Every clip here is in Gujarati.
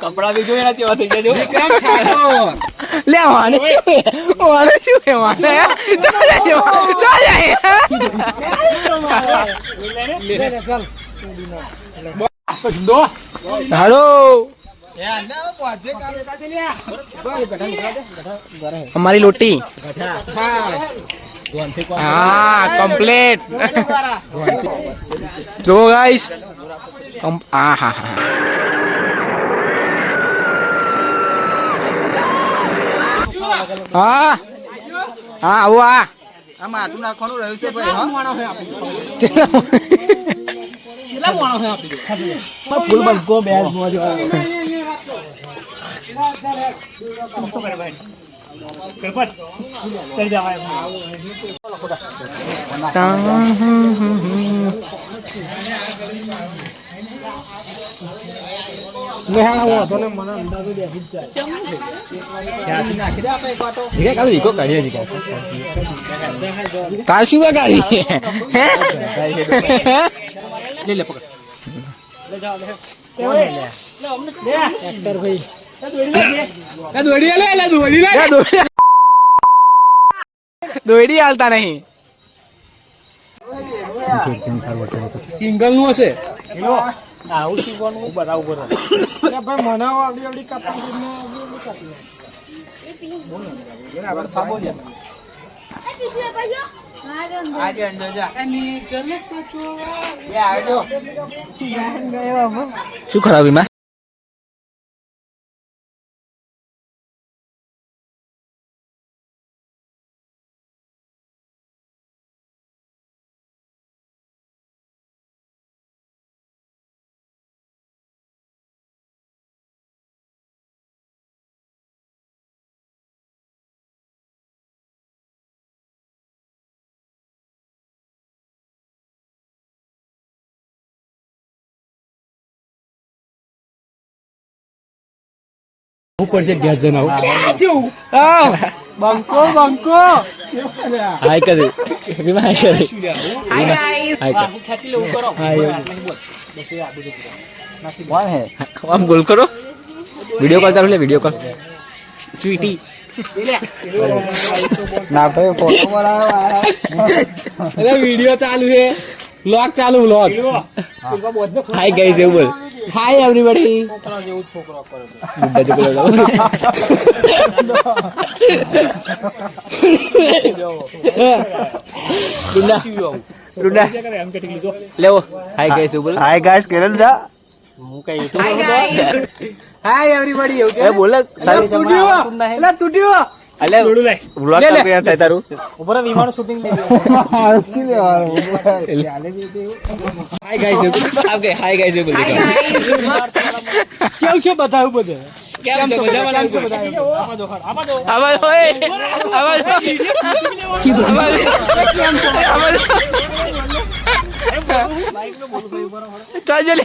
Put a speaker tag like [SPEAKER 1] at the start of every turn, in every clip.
[SPEAKER 1] કપડા બી જોયા કેવા થઈ જજો વિક્રમ ઠાકોર.
[SPEAKER 2] લે વાને વાને શું હે વાને? ચાલ જાય ચાલ જાય
[SPEAKER 1] દો
[SPEAKER 2] હાલો. અમારી લોટી. હા કમ્પ્લીટ જો ગાઈસ હા હા હા. હા? હા આવો આ.
[SPEAKER 3] આમાં આટલું નાખવાનું રહ્યું છે ભાઈ હા?
[SPEAKER 1] મોણો હે આપી કેટલા મોણો હે આપી દો ફૂલ બંકો બેસ મોજો કાલે વિકો કાઢીએ જી
[SPEAKER 2] તાર શું કાઢી
[SPEAKER 1] લે લે પકડ લે દોડી લે લે દોડી લે
[SPEAKER 2] દોડી દોડી હાલતા નહીં
[SPEAKER 1] સિંગલનું
[SPEAKER 2] શું ખરાબ એમાં
[SPEAKER 1] ઉપર છે ગેસ જન બંકો બંકો
[SPEAKER 2] હાય કરે વિમા હાય કરે હાય
[SPEAKER 1] ખેંચી લેવું કરો
[SPEAKER 2] કોણ હે આમ બોલ કરો વિડિયો કોલ ચાલુ લે વિડિયો કોલ સ્વીટી ના ભાઈ ફોટો બનાવ્યો
[SPEAKER 1] અરે વિડિયો ચાલુ છે વ્લોગ ચાલુ વ્લોગ
[SPEAKER 2] હાય ગાઈસ એવું બોલ હાય એવરીબોડી ગુડ્ડા જો બોલો ગુડ્ડા ગુડ્ડા લેવો હાય ગાઈસ બોલ
[SPEAKER 3] હાય ગાઈસ કેરલ યુટ્યુબ
[SPEAKER 1] હાય એવરીબડી એવું
[SPEAKER 2] કે? બોલે
[SPEAKER 1] તૂટ્યો એટલે તૂટ્યો
[SPEAKER 2] અલે વ્લોગ
[SPEAKER 1] લે, લે.
[SPEAKER 2] થાય તારું. Hi guys okay hi guys બોલ
[SPEAKER 1] કેવું છે બતાવું બધે
[SPEAKER 2] કેમ છો? મજામાં છો
[SPEAKER 1] બતાવું
[SPEAKER 2] આવાજ હોય? આવાજ આવાજ ચાલ લે.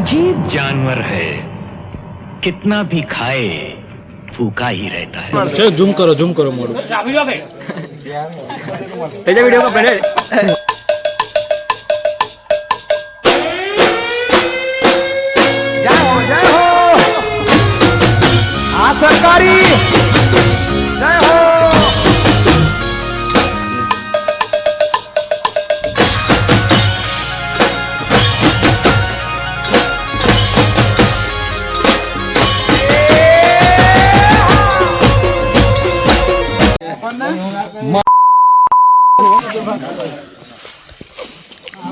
[SPEAKER 4] अजीब जानवर है। कितना भी खाए फूका ही रहता है।
[SPEAKER 1] चलो जूम करो जूम करो मोरू।
[SPEAKER 3] तेजा वीडियो
[SPEAKER 1] का पहले सरकारी